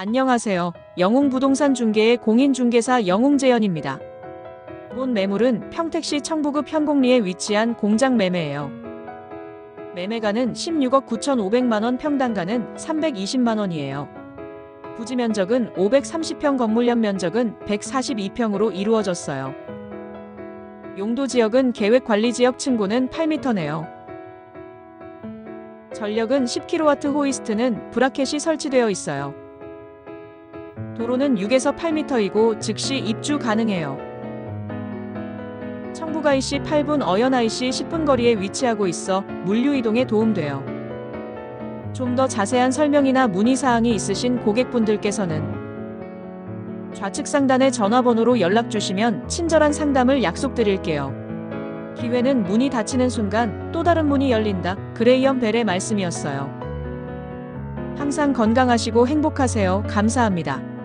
안녕하세요. 영웅부동산 중개의 공인중개사 영웅재현입니다. 본 매물은 평택시 청부급 현곡리에 위치한 공장 매매예요. 매매가는 16억 9,500만원 평당가는 320만원이에요. 부지 면적은 530평 건물 연면적은 142평으로 이루어졌어요. 용도 지역은 계획관리지역 층고는 8m네요. 전력은 10kW 호이스트는 브라켓이 설치되어 있어요. 도로는 6에서 8m이고 즉시 입주 가능해요. 청부가 IC 8분 어연 IC 10분 거리에 위치하고 있어 물류 이동에 도움돼요. 좀 더 자세한 설명이나 문의 사항이 있으신 고객분들께서는 좌측 상단의 전화번호로 연락 주시면 친절한 상담을 약속드릴게요. 기회는 문이 닫히는 순간 또 다른 문이 열린다. 그레이엄 벨의 말씀이었어요. 항상 건강하시고 행복하세요. 감사합니다.